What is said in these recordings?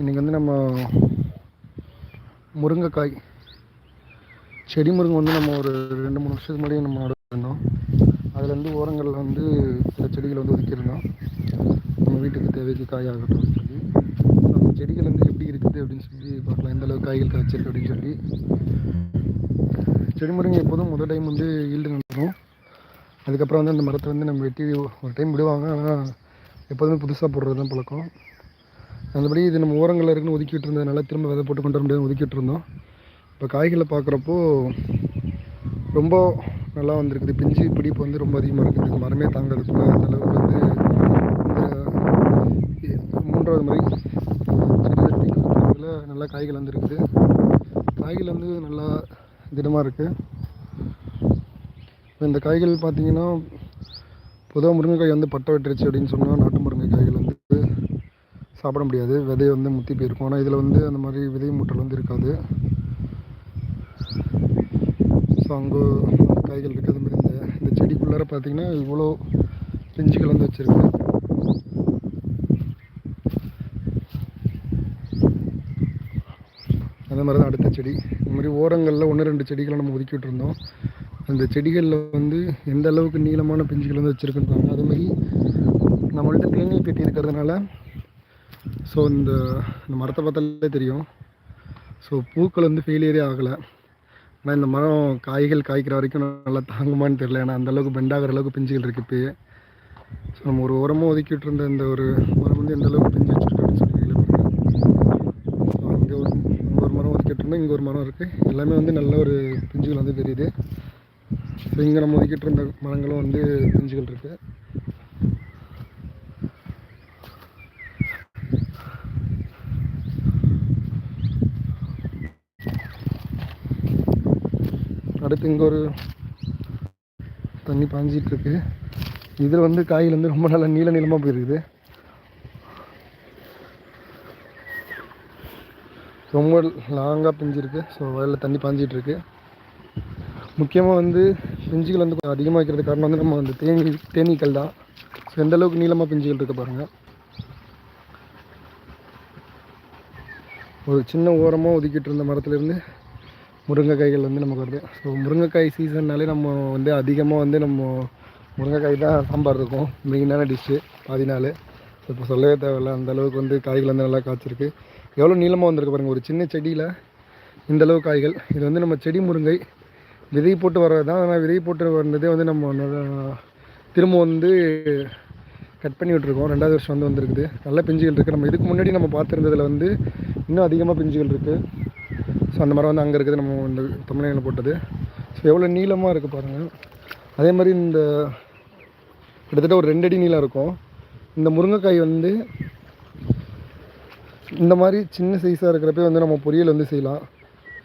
இன்றைக்கி வந்து நம்ம முருங்கைக்காய் செடி முருங்கை வந்து நம்ம ஒரு ரெண்டு மூணு வருஷத்துக்கு முன்னாடி நம்ம நடுவோம் அதுலேருந்து ஓரங்களில் வந்து சில செடிகளை வந்து ஒதுக்கியிருந்தோம். நம்ம வீட்டுக்கு தேவைக்கு காய் ஆகட்டும் சொல்லி. நம்ம செடிகள் வந்து எப்படி இருக்குது அப்படின்னு சொல்லி பார்க்கலாம். எந்த அளவுக்கு காய்கள் காய்ச்சிருக்கு அப்படின்னு சொல்லி. செடி முருங்கை எப்போதும் முதல் டைம் வந்து ஈல்டு நடக்கும். அதுக்கப்புறம் வந்து அந்த மரத்தை வந்து நம்ம வெட்டி ஒரு டைம் விடுவாங்க. ஆனால் எப்போதுமே புதுசாக போடுறது தான் பழக்கம். அதுபடி இது நம்ம ஓரங்களில் இருக்குன்னு ஒதுக்கிட்டு இருந்ததுனால திரும்ப விதை போட்டு கொண்டு வர முடியாது ஒதுக்கிட்டு இருந்தோம். இப்போ காய்களை பார்க்குறப்போ ரொம்ப நல்லா வந்திருக்குது. பிஞ்சு பிடிப்பு வந்து ரொம்ப அதிகமாக இருக்குது. மரமே தாங்கிறது அந்த அளவுக்கு வந்து மூன்றாவது முறை நல்லா காய்கள் வந்துருக்குது. காய்கள் வந்து நல்லா திடமாக இருக்குது இப்போ இந்த காய்கள் பார்த்தீங்கன்னா பொதுவாக முருங்கைக்காய் வந்து பட்டை வெட்டுருச்சு அப்படின்னு சொன்னால் நாட்டு முருங்கைக்காய்கள் வந்து சாப்பிட முடியாது. விதை வந்து முத்தி போயிருக்கும். ஆனால் இதில் வந்து அந்த மாதிரி விதை மூட்டல் வந்து இருக்காது. ஸோ அங்கே காய்கள் இருக்குது மாதிரி இந்த இந்த செடிக்குள்ளார பார்த்தீங்கன்னா இவ்வளோ பிஞ்சுகள் வந்து வச்சுருக்கு. அதே மாதிரி தான் அடுத்த செடி. இந்த மாதிரி ஓரங்களில் ஒன்று ரெண்டு செடிகளை நம்ம ஒதுக்கி விட்டுருந்தோம். அந்த செடிகளில் வந்து எந்த அளவுக்கு நீளமான பிஞ்சுகள் வந்து வச்சுருக்குன்னு பாருங்க. அதே மாதிரி நம்மள்ட்ட பெட்டி இருக்கிறதுனால ஸோ இந்த இந்த மரத்தை பார்த்தாலே தெரியும். ஸோ பூக்கள் வந்து ஃபெயிலியரே ஆகலை. ஆனால் இந்த மரம் காய்கள் காய்க்கிற வரைக்கும் நல்லா தாங்குமான்னு தெரியல. ஏன்னா அந்த அளவுக்கு பெண்டாகிற அளவுக்கு பிஞ்சுகள் இருக்குது இப்போயே. ஸோ நம்ம ஒரு உரமாக ஒதுக்கிட்டு இருந்த இந்த ஒரு மரம் வந்து எந்த அளவுக்கு பிஞ்சு வச்சுருக்கோம் சொல்லி ஸோ அங்கே ஒரு ஒரு மரம் ஒதுக்கிட்டு இருந்தோம். இங்கே ஒரு மரம் இருக்குது எல்லாமே வந்து நல்ல ஒரு பிஞ்சுகள் வந்து தெரியுது. ஸோ இங்கே நம்ம ஒதுக்கிட்டு இருந்த மரங்களும் வந்து பிஞ்சுகள் இருக்குது அடுத்து இங்கே ஒரு தண்ணி பாஞ்சிட்ருக்கு. இதில் வந்து காயில் வந்து ரொம்ப நல்லா நீள நீளமாக போயிருக்குது. ரொம்ப லாங்காக பிஞ்சிருக்கு. ஸோ வயலில் தண்ணி பாஞ்சிகிட்ருக்கு முக்கியமாக வந்து பிஞ்சுகள் வந்து கொஞ்சம் அதிகமாக வைக்கிறது காரணம் வந்து நம்ம அந்த தேனி தேனீக்கள் தான். ஸோ எந்தளவுக்கு நீளமாக பிஞ்சுகள் இருக்க பாருங்கள் ஒரு சின்ன ஓரமாக ஒதுக்கிட்டு இருந்த மரத்துலேருந்து முருங்கைக்காய்கள் வந்து நமக்கு வருது ஸோ முருங்கைக்காய் சீசன்னாலே நம்ம வந்து அதிகமாக வந்து நம்ம முருங்கைக்காய் தான் சாம்பார் இருக்கும். மெயினான டிஷ்ஷு பாதி நாள். ஸோ இப்போ சொல்லவே தேவையில்ல அந்த அளவுக்கு வந்து காய்கள் வந்து நல்லா காய்ச்சிருக்கு. எவ்வளோ நீளமாக வந்திருக்கு பாருங்கள் ஒரு சின்ன செடியில் இந்த அளவு காய்கள். இது வந்து நம்ம செடி முருங்கை. விதை போட்டு வர்றது தான் ஆனால் விதை போட்டு வந்ததே வந்து நம்ம திரும்ப வந்து கட் பண்ணி விட்ருக்கோம் ரெண்டாவது வருஷம் வந்து வந்திருக்குது. நல்ல பிஞ்சுகள் இருக்குது நம்ம இதுக்கு முன்னாடி நம்ம பார்த்துருந்ததில் வந்து இன்னும் அதிகமாக பிஞ்சுகள் இருக்குது அந்த மரம் வந்து அங்கே இருக்குது. நம்ம இந்த தமிழ்நாட்டில் போட்டது. ஸோ எவ்வளோ நீளமாக இருக்குது பாருங்கள் அதே மாதிரி இந்த கிட்டத்தட்ட ஒரு ரெண்டு அடி நீளம் இருக்கும். இந்த முருங்கைக்காய் வந்து இந்த மாதிரி சின்ன சைஸாக இருக்கிறப்பே வந்து நம்ம பொரியல் வந்து செய்யலாம்.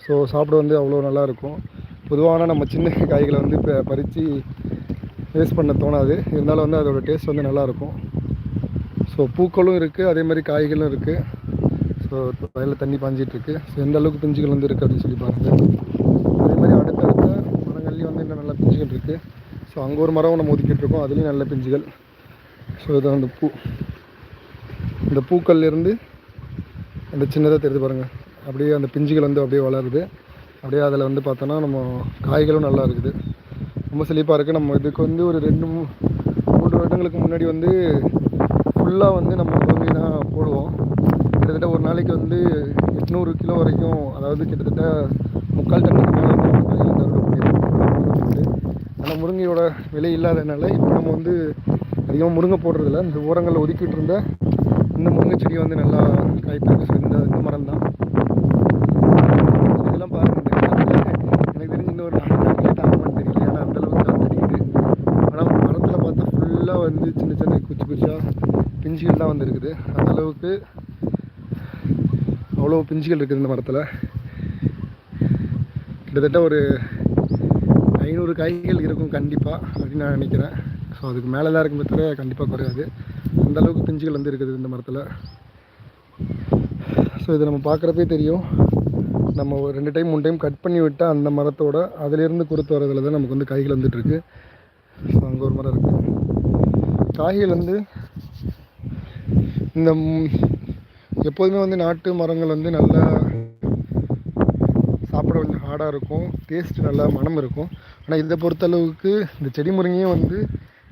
ஸோ சாப்பிட வந்து அவ்வளோ நல்லா இருக்கும். பொதுவான நம்ம சின்ன காய்களை வந்து இப்போ பறித்து வேஸ்ட் பண்ண தோணாது. இருந்தாலும் வந்து அதோட டேஸ்ட் வந்து நல்லாயிருக்கும் ஸோ பூக்களும் இருக்குது அதே மாதிரி காய்களும் இருக்குது ஸோ வயலில் தண்ணி பாஞ்சிட்டு இருக்கு ஸோ எந்த அளவுக்கு பிஞ்சுகள் வந்து இருக்குது அப்படின்னு சொல்லி பாருங்கள் அதே மாதிரி அடுத்தடுத்த மரங்கள்லேயும் வந்து இன்னும் நல்லா பிஞ்சுகள் இருக்குது ஸோ அங்கே ஒரு மரம் நம்ம ஒதுக்கிட்டு இருக்கோம் அதுலேயும் நல்ல பிஞ்சுகள். ஸோ இதான் அந்த பூ. இந்த பூக்கள்லேருந்து அந்த சின்னதாக தெரியுது பாருங்கள் அப்படியே அந்த பிஞ்சுகள் வந்து அப்படியே வளருது. அப்படியே அதில் வந்து பார்த்தோன்னா நம்ம காய்களும் நல்லா இருக்குது. ரொம்ப செழிப்பாக இருக்குது நம்ம இதுக்கு வந்து ஒரு ரெண்டு மூன்று வருடங்களுக்கு முன்னாடி வந்து ஃபுல்லாக வந்து நம்ம முருங்கை போடுவோம். கிட்டத்தட்ட ஒரு நாளைக்கு வந்து எட்நூறு கிலோ வரைக்கும் அதாவது கிட்டத்தட்ட முக்கால் டன்னுக்கு மேலே ஆனால் முருங்கையோட விலை இல்லாதனால இப்போ நம்ம வந்து அதிகமாக முருங்கை போடுறதில்ல. இந்த ஓரங்களில் ஒதுக்கிட்டு இருந்த இந்த முருங்கை செடி வந்து நல்லா காய்ப்பிருக்கு சேர்ந்த இந்த இந்த மரம் தான். இதெல்லாம் பார்க்க எனக்கு தெரிஞ்சு இன்னொரு நாலு நாட்களே தெரியல. ஏன்னா அந்தளவுக்கு தான் தெரியுது ஆனால் மரத்தில் பார்த்தா ஃபுல்லாக வந்து சின்ன சின்ன குச்சி குச்சியாக பிஞ்சுகள் தான் வந்துருக்குது அந்தளவுக்கு அவ்வளோ பிஞ்சுகள் இருக்குது இந்த மரத்தில். கிட்டத்தட்ட ஒரு ஐநூறு காய்கள் இருக்கும் கண்டிப்பாக அப்படின்னு நான் நினைக்கிறேன். ஸோ அதுக்கு மேலே தான் இருக்கும் தவிர கண்டிப்பாக குறையாது. அந்த அளவுக்கு பிஞ்சுகள் வந்து இருக்குது இந்த மரத்தில். ஸோ இதை நம்ம பார்க்குறப்பே தெரியும். நம்ம ஒரு ரெண்டு டைம் மூணு டைம் கட் பண்ணி விட்டால் அந்த மரத்தோட அதிலேருந்து குறுத்து வரதுல தான் நமக்கு வந்து காய்கள் வந்துட்டுருக்கு. ஸோ அங்கே ஒரு மரம் இருக்குது காய்கள் வந்து இந்த எப்போதுமே வந்து நாட்டு மரங்கள் வந்து நல்லா சாப்பிட கொஞ்சம் ஹார்டாக இருக்கும். டேஸ்ட் நல்லா மனம் இருக்கும். ஆனால் இதை பொறுத்தளவுக்கு இந்த செடி முருங்கையும் வந்து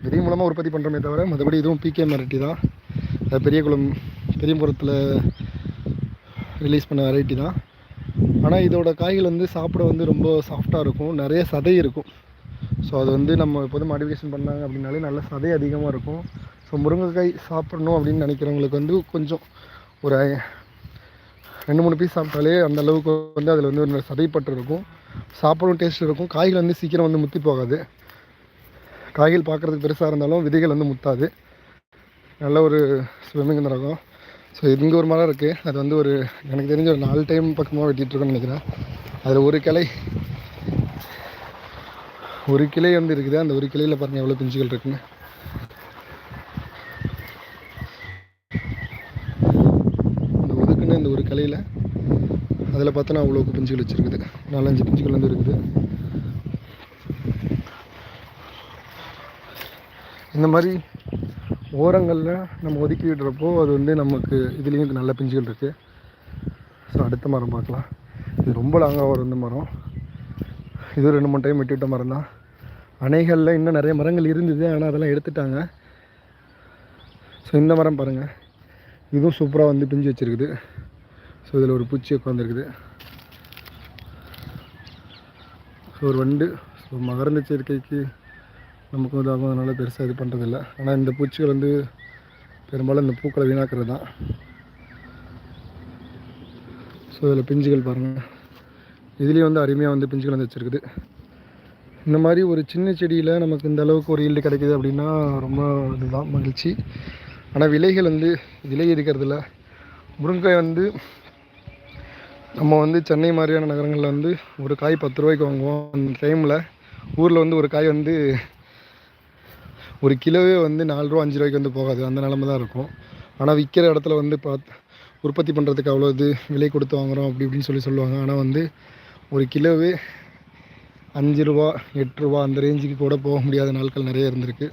விதை மூலமாக உற்பத்தி பண்ணுறோமே தவிர மற்றபடி இதுவும் பிகே வெரைட்டி தான். அது பெரியகுளம் பெரியபுரத்தில் ரிலீஸ் பண்ண வெரைட்டி தான். ஆனால் இதோட காய்கள் வந்து சாப்பிட வந்து ரொம்ப சாஃப்டாக இருக்கும். நிறைய சதை இருக்கும். ஸோ அது வந்து நம்ம எப்போதும் மாடிஃபிகேஷன் பண்ணாங்க அப்படின்னாலே நல்ல சதை அதிகமாக இருக்கும். ஸோ முருங்கைக்காய் சாப்பிடணும் அப்படின்னு நினைக்கிறவங்களுக்கு வந்து கொஞ்சம் ஒரு ரெண்டு மூணு பீஸ் சாப்பிட்டாலே அந்த அளவுக்கு வந்து அதில் வந்து ஒரு சதைப்பட்டு இருக்கும். சாப்பிடும் டேஸ்ட் இருக்கும். காய்கள் வந்து சீக்கிரம் வந்து முத்தி போகாது. காய்கள் பார்க்குறதுக்கு பெருசாக இருந்தாலும் விதைகள் வந்து முத்தாது. நல்ல ஒரு ஸ்விம்மிங் ரகம் ஸோ இங்கே ஒரு மரம் இருக்குது அது வந்து ஒரு எனக்கு தெரிஞ்ச ஒரு நாலு டைம் பக்கமாக வெட்டிகிட்ருக்கோன்னு நினைக்கிறேன். அதில் ஒரு கிளை. ஒரு கிளை வந்து இருக்குது. அந்த ஒரு கிளையில் பாருங்கள் எவ்வளோ பிஞ்சுகள் இருக்குன்னு. இந்த ஒரு கிளையில் அதில் பார்த்தோன்னா அவ்வளோக்கு பிஞ்சுகள் வச்சுருக்குது. நாலஞ்சு பிஞ்சுகள் வந்து இருக்குது. இந்த மாதிரி ஓரங்களில் நம்ம ஒதுக்கி விடுறப்போ அது வந்து நமக்கு இதுலேயும் நல்ல பிஞ்சுகள் இருக்குது ஸோ அடுத்த மரம் பார்க்கலாம். இது ரொம்ப லாங்காக வரும் இந்த மரம். இது ரெண்டு மூணு டைம் வெட்டிவிட்ட மரம் தான் அணைகளில் இன்னும் நிறைய மரங்கள் இருந்தது ஆனால் அதெல்லாம் எடுத்துட்டாங்க. ஸோ இந்த மரம் பாருங்கள் இதுவும் சூப்பராக வந்து பிஞ்சு வச்சுருக்குது. ஸோ இதில் ஒரு பூச்சி உட்காந்துருக்குது ஸோ ஒரு வண்டு. ஸோ மகரந்த சேர்க்கைக்கு நமக்கு வந்து ஆகும் அதனால் பெருசாக இது பண்ணுறதில்ல ஆனால் இந்த பூச்சிகள் வந்து பெரும்பாலும் இந்த பூக்களை வீணாக்கிறது தான். ஸோ இதில் பிஞ்சுகள் பாருங்கள் இதுலேயும் வந்து அருமையாக வந்து பிஞ்சுகள் வந்து வச்சுருக்குது. இந்த மாதிரி ஒரு சின்ன செடியில் நமக்கு இந்த அளவுக்கு ஒரு ஈல்டு கிடைக்குது அப்படின்னா ரொம்ப இதுதான் மகிழ்ச்சி. ஆனால் விலைகள் வந்து விலை இருக்கிறதில்ல முருங்கைக்காய் வந்து நம்ம வந்து சென்னை மாதிரியான நகரங்களில் வந்து ஒரு காய் பத்து ரூபாய்க்கு வாங்குவோம். அந்த டைமில் ஊரில் வந்து ஒரு காய் வந்து ஒரு கிலோவே வந்து நாலு ரூபா அஞ்சு ரூபாய்க்கு வந்து போகாது. அந்த நிலமை தான் இருக்கும். ஆனால் விற்கிற இடத்துல வந்து பார்த்து உற்பத்தி பண்ணுறதுக்கு அவ்வளோ இது விலை கொடுத்து வாங்குகிறோம் அப்படி இப்படின்னு சொல்லி சொல்லுவாங்க. ஆனால் வந்து ஒரு கிலோவே அஞ்சு ரூபா எட்டு ரூபா அந்த ரேஞ்சுக்கு கூட போக முடியாத நாட்கள் நிறைய இருந்திருக்கு.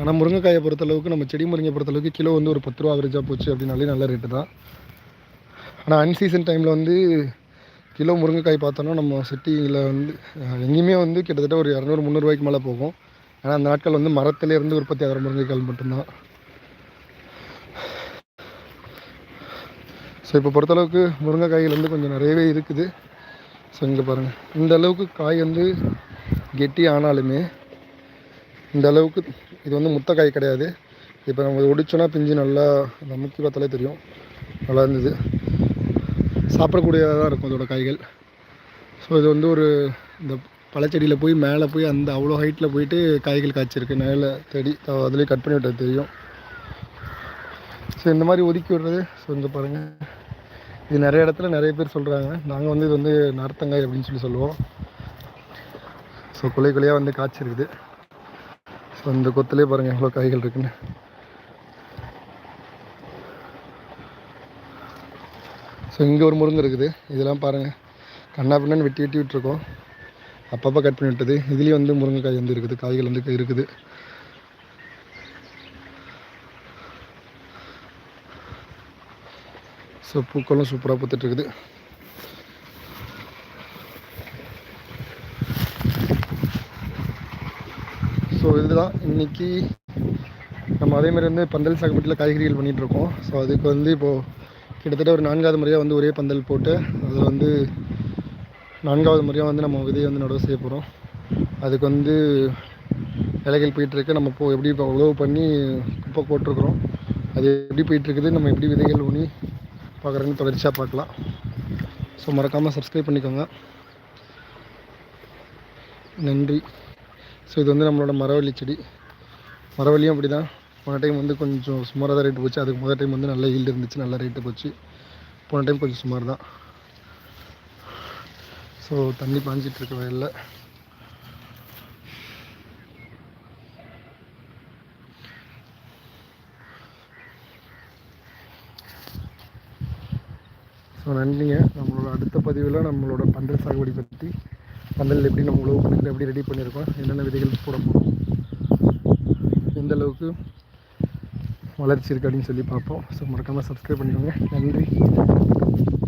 ஆனால் முருங்கைக்காயை பொறுத்தளவுக்கு நம்ம செடி முருங்கை பொறுத்தளவுக்கு கிலோ வந்து ஒரு பத்து ரூபா அவரேஜாக போச்சு அப்படின்னாலே நல்ல ரேட்டு தான். ஆனால் அன்சீசன் டைமில் வந்து கிலோ முருங்கைக்காய் பார்த்தோன்னா நம்ம சிட்டியில் வந்து எங்கேயுமே வந்து கிட்டத்தட்ட ஒரு இரநூறு முந்நூறுவாய்க்கு மேலே போகும். ஆனால் அந்த நாட்கள் வந்து மரத்திலேருந்து உற்பத்தி ஆகிற முருங்கைக்காய் மட்டும்தான். ஸோ இப்போ பொறுத்தளவுக்கு முருங்கைக்காய்கள் வந்து கொஞ்சம் நிறையவே இருக்குது. ஸோ இங்கே பாருங்கள் இந்த அளவுக்கு காய் வந்து கெட்டி ஆனாலுமே இந்த அளவுக்கு இது வந்து முத்த காய் கிடையாது. இப்போ நம்ம ஒடிச்சோன்னா பிஞ்சு நல்லா நமக்கு பார்த்தாலே தெரியும். நல்லா இருந்தது. சாப்பிடக்கூடியதாக தான் இருக்கும் இதோட காய்கள். ஸோ இது வந்து ஒரு இந்த பழச்செடியில் போய் மேலே போய் அந்த அவ்வளோ ஹைட்டில் போயிட்டு காய்கள் காய்ச்சிருக்கு. மேலே தேடி அதுலேயே கட் பண்ணி விட்டது தெரியும். ஸோ இந்த மாதிரி ஒதுக்கி விடுறது. ஸோ இந்த பாருங்கள் இது நிறைய இடத்துல நிறைய பேர் சொல்கிறாங்க நாங்கள் வந்து இது வந்து நார்த்தங்காய் அப்படின்னு சொல்லி சொல்லுவோம். ஸோ கொலை கொலையாக வந்து காய்ச்சிருக்குது. ஸோ இந்த கொத்துலேயே பாருங்கள் எவ்வளோ காய்கள் இருக்குன்னு. ஸோ இங்கே ஒரு முருங்கை இருக்குது. இதெல்லாம் பாருங்கள் கண்ணா பின்னான்னு வெட்டி வெட்டி விட்டுருக்கோம். அப்பப்போ கட் பண்ணி விட்டது. இதுலேயும் வந்து முருங்கைக்காய் வந்து இருக்குது. காய்கள் வந்து இருக்குது. ஸோ பூக்களும் சூப்பராக பூத்துட்ருக்குது இதுதான் இன்றைக்கி நம்ம அதே மாதிரி வந்து பந்தல் சாகுபடியில் காய்கறிகள் பண்ணிகிட்ருக்கோம் ஸோ அதுக்கு வந்து இப்போது கிட்டத்தட்ட ஒரு நான்காவது முறையாக வந்து ஒரே பந்தல் போட்டு அதில் வந்து நான்காவது முறையாக வந்து நம்ம விதையை வந்து நடவு செய்ய போகிறோம் அதுக்கு வந்து இலைகள் போயிட்டுருக்கு நம்ம இப்போ எப்படி இப்போ உழவு பண்ணி குப்பை போட்டிருக்குறோம். அது எப்படி போயிட்டுருக்குது நம்ம எப்படி விதைகள் ஊனி பார்க்குறேன்னு தொடர்ச்சியாக பார்க்கலாம். ஸோ மறக்காமல் சப்ஸ்கிரைப் பண்ணிக்கோங்க. நன்றி. ஸோ இது வந்து நம்மளோட மரவள்ளி செடி. மரவள்ளியும் அப்படி தான் போன டைம் வந்து கொஞ்சம் சுமாராக தான் ரேட்டு போச்சு. அதுக்கு முதல் டைம் வந்து நல்ல ஈல்டு இருந்துச்சு. நல்ல ரேட்டு போச்சு. போன டைம் கொஞ்சம் சுமார் தான் ஸோ தண்ணி பாஞ்சிட்டு இருக்க வயலில் ஸோ நன்றிங்க. நம்மளோட அடுத்த பதிவில் நம்மளோட பந்தல் சாகுபடி பற்றி பந்தல் எப்படி நம்ம உழவு பண்ணி எப்படி ரெடி பண்ணியிருக்கோம் என்னென்ன விதைகள் போட போகிறோம் எந்த அளவுக்கு வளர்ச்சி இருக்குது அப்படின்னு சொல்லி பார்ப்போம். ஸோ மறக்காமல் சப்ஸ்கிரைப் பண்ணிக்கோங்க. நன்றி.